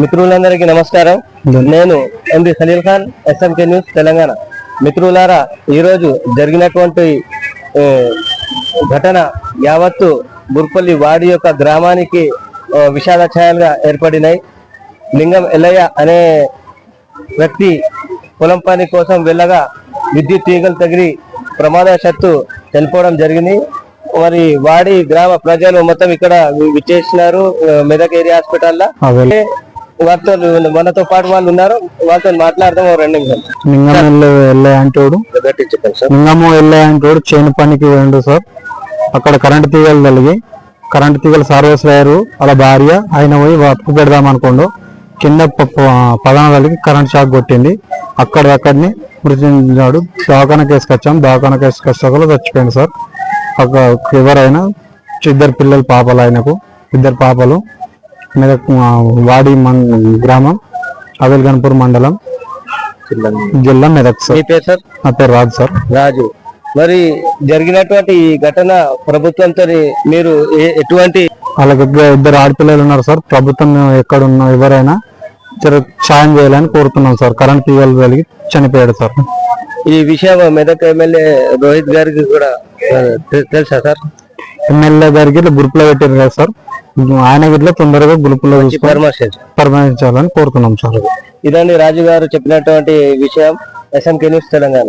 మిత్రులందరికీ నమస్కారం. నేను MD Salil Khan SMK news Telangana. మిత్రులారా ఈరోజు జరిగినటువంటి ఘటన యావత్తు బుర్పల్లి వాడి యొక్క గ్రామానికి విషాద ఛాయలుగా ఏర్పడినాయి. లింగం ఎల్లయ్య అనే వ్యక్తి పొలం పని కోసం వెళ్ళగా విద్యుత్ తీగలు తగిలి ప్రమాదవశాత్తు చనిపోవడం జరిగింది. మరి వాడి గ్రామ ప్రజలు మొత్తం ఇక్కడ విచ్చేసినారు మెదక్ ఏరియా హాస్పిటల్లో. వారితో మనతో పాటు వాళ్ళు ఉన్నారు. వాళ్ళతో మాట్లాడదాం రెండు నిమిషాలు. లింగం వెళ్ళే అంటోడు. వెళ్ళే చేను పనికి వెళ్ళడు సార్ అక్కడ కరెంట్ తీగలు తలిగి కరెంట్ తీగలు సర్వీస్ అలా భార్య ఆయన పోయి వర్క్ పెడదాం అనుకోండు. కింద పదన తలిగి కరెంట్ షాక్ కొట్టింది. అక్కడ అక్కడిని మృతి చెందినాడు దవాఖానకి వేసుకొచ్చాం దవాఖానకి వేసుకొచ్చాక చచ్చిపోయింది సార్ ఒక ఎవరైనా ఇద్దరు పిల్లలు పాపలు ఆయనకు. ఇద్దరు పాపలు. మెదక్ వాడి మన్ గ్రామం అవేల్ గన్పూర్ మండలం జిల్లా. మెదక్ సార్. మీ పేరు సార్? నా పేరు రాజు సార్. రాజు. మరి జరిగినటువంటి ఈ ఘటన ప్రభుత్వంతో మీరు ఎటువంటి వాళ్ళకి ఇద్దరు- ఇద్దరు ఆడపిల్లలు ఉన్నారు సార్. ప్రభుత్వం ఎక్కడ ఉన్న ఎవరైనా సాయం చేయాలని కోరుతున్నాం సార్. కరెంట్ తీగలు వెలిగి చనిపోయాడు సార్. ఈ విషయం మెదక్ ఎమ్మెల్యే రోహిత్ గారికి కూడా తెలుసా సార్? ఎమ్మెల్యే గారికి ఇట్లా గ్రూప్లో పెట్టారు కదా సార్. ఆయన ఇట్లా తొందరగా గ్రూప్లో పర్మించాలని కోరుతున్నాం సార్. ఇదండి రాజు గారు చెప్పినటువంటి విషయం ఎస్ఎంకే న్యూస్ తెలంగాణ.